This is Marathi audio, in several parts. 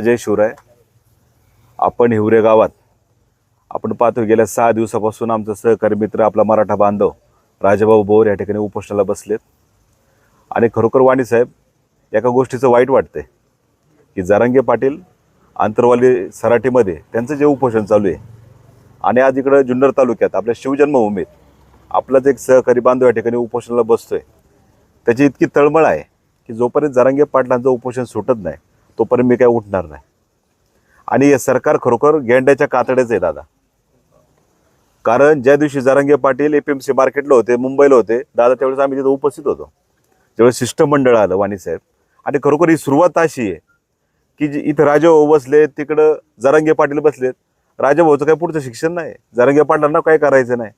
अजय शिवराय आपण हिवरे गावात आपण पाहतो गेल्या सहा दिवसापासून आमचा सहकारी मित्र आपला मराठा बांधव राजाभाऊ बोर या ठिकाणी उपोषणाला बसलेत. आणि खरोखर वाणी साहेब एका गोष्टीचं वाईट वाटते की जारांगे पाटील आंतरवाली सराटीमध्ये त्यांचं जे उपोषण चालू आहे आणि आज इकडं जुन्नर तालुक्यात आपल्या शिवजन्मभूमीत आपलाच एक सहकारी बांधव या ठिकाणी उपोषणाला बसतोय. त्याची इतकी तळमळ आहे की जोपर्यंत जरांगे पाटलांचं उपोषण सुटत नाही तोपर्यंत मी काय उठणार नाही. आणि हे सरकार खरोखर गेंड्याच्या कातड्याचं आहे दादा. कारण ज्या दिवशी Jarange Patil A P M C मार्केटला होते मुंबईला होते दादा त्यावेळेस आम्ही तिथं उपस्थित होतो. ज्यावेळेस शिष्टमंडळ आलं वाणी साहेब. आणि खरोखर ही सुरुवात अशी आहे की जी इथं राजाभाऊ बसलेत तिकडं जरंगे पाटील बसलेत. राजाभाऊचं काय पुढचं शिक्षण नाही. जरंगे पाटलांना काय करायचं नाही.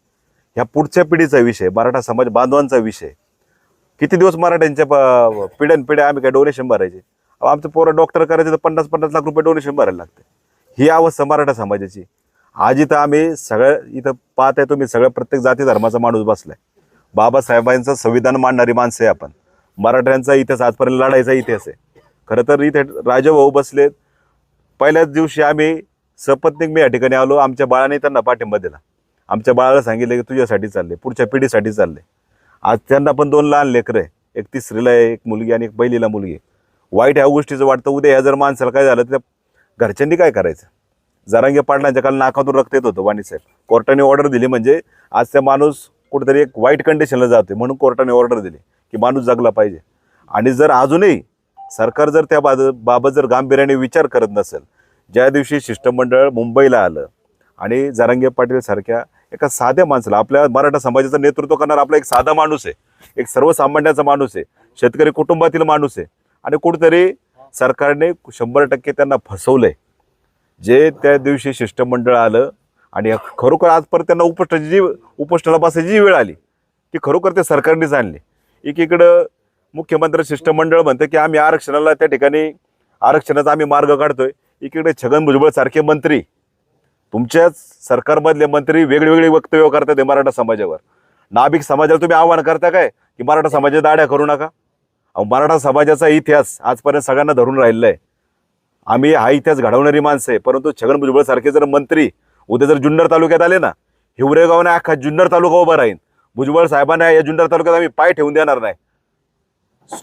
ह्या पुढच्या पिढीचा विषय मराठा समाज बांधवांचा विषय. किती दिवस मराठ्यांच्या प- पिढ्यान पिढ्या आम्ही काय डोनेशन भरायचे? आमचं पोरं डॉक्टर करायचं तर पन्नास पन्नास लाख रुपये डोनेशन भरायला लागते. ही अवस्था मराठा समाजाची. आज इथं आम्ही सगळं इथं पाहत आहे तुम्ही सगळ्या प्रत्येक जाती धर्माचा माणूस बसलाय. बाबासाहेबांचं संविधान मांडणारी माणसं आहे आपण. मराठ्यांचा इतिहास आजपर्यंत लढायचा इतिहास आहे. खरं तर इथे राजाभाऊ बसलेत. पहिल्याच दिवशी आम्ही सपत्निक मी या ठिकाणी आलो. आमच्या बाळाने त्यांना पाठिंबा दिला. आमच्या बाळाला सांगितलं की तुझ्यासाठी चालले पुढच्या पिढीसाठी चालले. आज त्यांना पण दोन लहान लेकरं आहे. एक तिसरीला आहे एक मुलगी आणि एक पहिलीला मुलगी आहे. वाईट ह्या गोष्टीचं वाटतं. उद्या ह्या जर माणसाला काय झालं तर त्या घरच्यांनी काय करायचं? जरांगे पाटलांच्या काल नाकातून रक्त येत होतं वाणी साहेब. कोर्टाने ऑर्डर दिली म्हणजे आज त्या माणूस कुठेतरी एक वाईट कंडिशनला जातोय म्हणून कोर्टाने ऑर्डर दिली की माणूस जगला पाहिजे. आणि जर अजूनही सरकार जर त्या बाब बाबत जर गांभीर्याने विचार करत नसेल ज्या दिवशी शिष्टमंडळ मुंबईला आलं आणि जरांगे पाटील सारख्या एका साध्या माणसाला आपल्या मराठा समाजाचं नेतृत्व करणारा आपला एक साधा माणूस आहे एक सर्वसामान्याचा माणूस आहे शेतकरी कुटुंबातील माणूस आहे आणि कुठेतरी सरकारने शंभर टक्के त्यांना फसवलंय. जे त्या दिवशी शिष्टमंडळ आलं आणि खरोखर आजपर्यंत त्यांना उपोषणाची जी उपष्टाला बसायची जी वेळ आली ती खरोखर ते सरकारनेच आणली. एकीकडं मुख्यमंत्री शिष्टमंडळ म्हणतं की आम्ही आरक्षणाला त्या ठिकाणी आरक्षणाचा आम्ही मार्ग काढतोय. एकीकडे छगन भुजबळ सारखे मंत्री तुमच्याच सरकारमधले मंत्री वेगवेगळे वक्तव्य करतात मराठा समाजावर. नाभिक समाजाला तुम्ही आव्हान करता काय? की मराठा समाजाच्या दाड्या करू नका. मराठा समाजाचा इतिहास आजपर्यंत सगळ्यांना धरून राहिलेला आहे आम्ही हा इतिहास घडवणारी माणसं आहे परंतु छगन भुजबळ सारखे जर मंत्री उद्या जर जुन्नर तालुक्यात आले ना हिवरेगावने अख्खा जुन्नर तालुका उभा राहील भुजबळ साहेबांना या जुन्नर तालुक्यात आम्ही पाय ठेवून देणार नाही.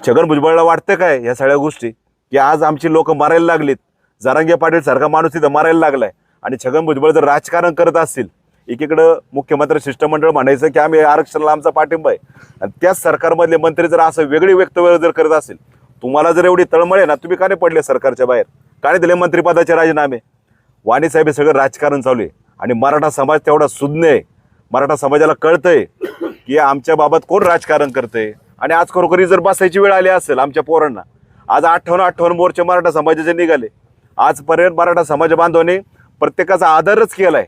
छगन भुजबळला वाटतं काय या सगळ्या गोष्टी? की आज आमची लोक मारायला लागलीत. जारांगे पाटील सारखा माणूस तिथं मारायला लागलाय. आणि छगन भुजबळ जर राजकारण करत असतील एकीकडं मुख्यमंत्री शिष्टमंडळ म्हणायचं की आम्ही आरक्षणाला आमचा पाठिंबा आहे. आणि त्याच सरकारमधले मंत्री जर असं वेगळी वक्तव्य जर करत असेल तुम्हाला जर एवढी तळमळ आहे ना तुम्ही का नाही पडले सरकारच्या बाहेर? का नाही दिले मंत्रिपदाचे राजीनामे? वाणी साहेब हे सगळं राजकारण चालू आहे. आणि मराठा समाज तेवढा सुज्ञ आहे. मराठा समाजाला कळतंय की आमच्या बाबत कोण राजकारण करतंय? आणि आज खरोखरी जर बसायची वेळ आली असेल आमच्या पोरांना आज अठ्ठावन्न अठ्ठावन्न मोर्चे मराठा समाजाचे निघाले. आजपर्यंत मराठा समाज बांधवांनी प्रत्येकाचा आदरच केलाय.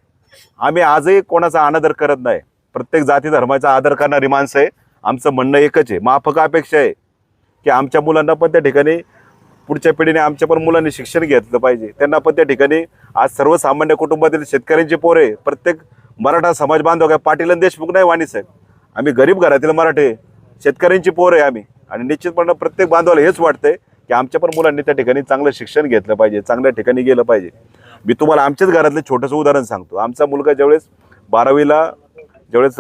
आम्ही आजही कोणाचा अनादर करत नाही. प्रत्येक जाती धर्माचा आदर करणारी माणसं आहे. आमचं म्हणणं एकच आहे. माफक अपेक्षा आहे की आमच्या मुलांना पण त्या ठिकाणी पुढच्या पिढीने आमच्या पण मुलांनी शिक्षण घेतलं पाहिजे. त्यांना पण त्या ठिकाणी आज सर्वसामान्य कुटुंबातील शेतकऱ्यांची पोरे प्रत्येक मराठा समाज बांधव काय पाटील देशमुख नाही वाणी साहेब. आम्ही गरीब घरातील मराठे आहे. शेतकऱ्यांची पोर आहे आम्ही. आणि निश्चितपणे प्रत्येक बांधवाला हेच वाटतंय की आमच्या पण मुलांनी त्या ठिकाणी चांगलं शिक्षण घेतलं पाहिजे. चांगल्या ठिकाणी गेलं पाहिजे. मी तुम्हाला आमच्याच घरातलं छोटंसं उदाहरण सांगतो. आमचा मुलगा ज्यावेळेस बारावीला ज्यावेळेस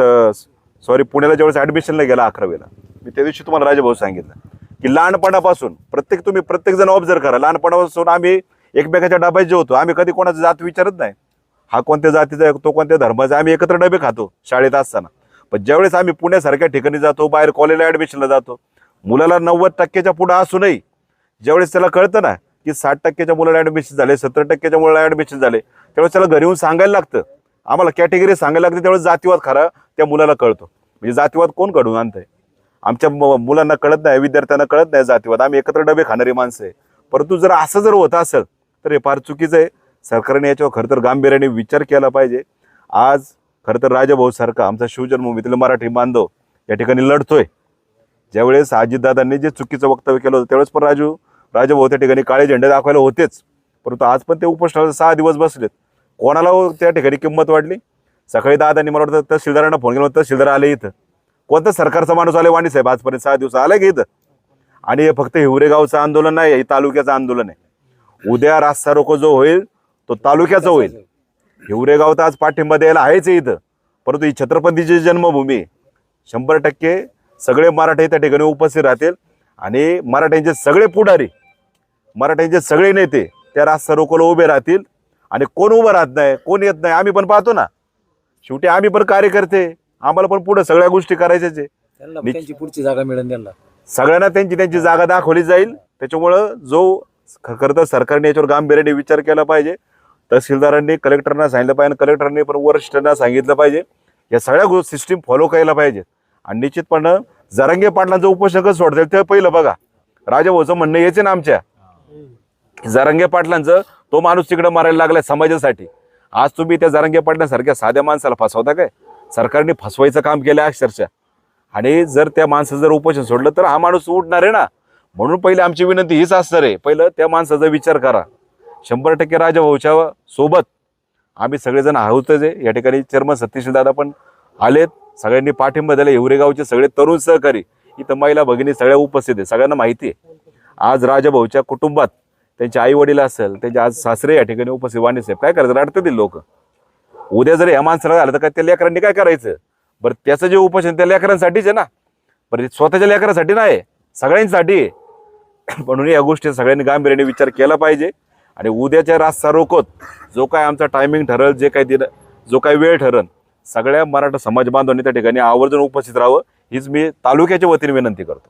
सॉरी पुण्याला ज्यावेळेस ॲडमिशनला गेला अकरावीला मी त्या दिवशी तुम्हाला राजाभाऊ सांगितलं की लहानपणापासून प्रत्येक तुम्ही प्रत्येकजण ऑब्झर्व करा. लहानपणापासून आम्ही एकमेकाच्या डब्यात जेवतो आम्ही कधी कोणाचा जात विचारत नाही. हा कोणत्या जातीचा आहे तो कोणत्या धर्माचा आम्ही एकत्र डबे खातो शाळेत असताना. पण ज्यावेळेस आम्ही पुण्यासारख्या ठिकाणी जातो बाहेर कॉलेजला ॲडमिशनला जातो मुलाला नव्वद टक्क्याच्या पुढं असूनही ज्यावेळेस त्याला कळतं ना की साठ टक्क्याच्या मुलाला ॲडमिशन झाले सत्तर टक्क्याच्या मुलाला ॲडमिशन झाले त्यावेळेस त्याला घरी येऊन सांगायला लागतं. आम्हाला कॅटेगरी सांगायला लागते त्यावेळेस जातीवाद खरा त्या मुलाला कळतो. म्हणजे जातीवाद कोण घडवून आणतंय? आमच्या मुलांना कळत नाही विद्यार्थ्यांना कळत नाही जातीवाद. आम्ही एकत्र डबे खाणारी माणसं आहे. परंतु जर असं जर होत असेल तर हे फार चुकीचं आहे. सरकारने याच्यावर खरं तर गांभीर्याने विचार केला पाहिजे. आज खरं तर राजाभाऊ सारखा आमचा शिवजन्मभूमीतील मराठी बांधव या ठिकाणी लढतोय. ज्यावेळेस अजितदादांनी जे चुकीचं वक्तव्य केलं होतं त्यावेळेस पण राजू राजाभाऊ त्या ठिकाणी काळे झेंडे दाखवायला होतेच. परंतु आज पण ते उपोषणाला सहा दिवस बसलेत. कोणाला त्या ठिकाणी किंमत वाढली? सकाळी दादांनी मला वाटतं तहसीलदारांना फोन केला होता, तहसीलदार आले इथं. कोणता सरकारचा माणूस आले वाणी साहेब? आजपर्यंत सहा दिवस आलाय की इथं? आणि हे फक्त हिवरेगावचं आंदोलन नाही हे तालुक्याचं आंदोलन आहे. उद्या रास्ता रोको जो होईल तो तालुक्याचा होईल. हिवरेगाव तर आज पाठिंबा द्यायला आहेच आहे इथं. परंतु ही छत्रपतीची जन्मभूमी आहे. शंभर टक्के सगळे मराठे त्या ठिकाणी उपस्थित राहतील आणि मराठ्यांचे सगळे पुढारी मराठ्यांचे सगळे नेते त्या रास्ता रोकोला उभे राहतील आणि कोण उभं राहत नाही कोण येत नाही आम्ही पण पाहतो ना. शेवटी आम्ही पण कार्यकर्ते आम्हाला पण पुढे सगळ्या गोष्टी करायच्याच. आहे त्यांची पुढची जागा मिळेल त्यांना. सगळ्यांना त्यांची त्यांची जागा दाखवली जाईल. त्याच्यामुळं जो खरं तर सरकारने याच्यावर गांभीर्याने विचार केला पाहिजे. तहसीलदारांनी कलेक्टरना सांगितलं पाहिजे आणि कलेक्टरने पण वरिष्ठांना सांगितलं पाहिजे. या सगळ्या सिस्टीम फॉलो करायला पाहिजेत. आणि निश्चितपणे जरांगे पाटलांचं उपोषण कसं सोडता येईल ते पहिलं बघा. राजाभाऊचं म्हणणं याचे ना आमच्या. जरंगे पाटलांचं तो माणूस तिकडे मारायला लागलाय समाजासाठी. आज तुम्ही त्या जरंगे पाटलांसारख्या साध्या माणसाला फसवता काय? सरकारने फसवायचं काम केलं अक्षरशः. आणि जर त्या माणसाचं जर उपोषण सोडलं तर हा माणूस उठणार आहे ना? म्हणून पहिले आमची विनंती हीच असणार आहे. पहिलं त्या माणसाचा विचार करा. शंभर टक्के राजाभाऊच्या सोबत आम्ही सगळेजण आहोतच आहे. या ठिकाणी चेअरमन सतीशील दादा पण आलेत. सगळ्यांनी पाठिंबा दिला हिवरेगावचे सगळे तरुण सहकारी. इथं महिला भगिनी सगळ्या उपस्थित आहे सगळ्यांना माहिती आहे. आज राजाभाऊच्या कुटुंबात त्यांचे आई वडील असेल त्यांचे आज सासरे या ठिकाणी उपस्थित वाणी साहेब काय करायचं रडतील लोक. उद्या जर या माणसाला झालं तर काय त्या लेकरांनी काय करायचं? बरं त्याचं जे उपोषण त्या लेकरांसाठीच आहे ना. बरं स्वतःच्या लेकरांसाठी नाही सगळ्यांसाठी आहे. म्हणून या गोष्टी सगळ्यांनी गांभीर्याने विचार केला पाहिजे. आणि उद्याच्या रास्ता रोकोत जो काय आमचा टायमिंग ठरल जे काय दिलं जो काय वेळ ठरल सगळ्या मराठा समाज बांधवांनी त्या ठिकाणी आवर्जून उपस्थित राहावं हीच मी तालुक्याच्या वतीने विनंती करतो.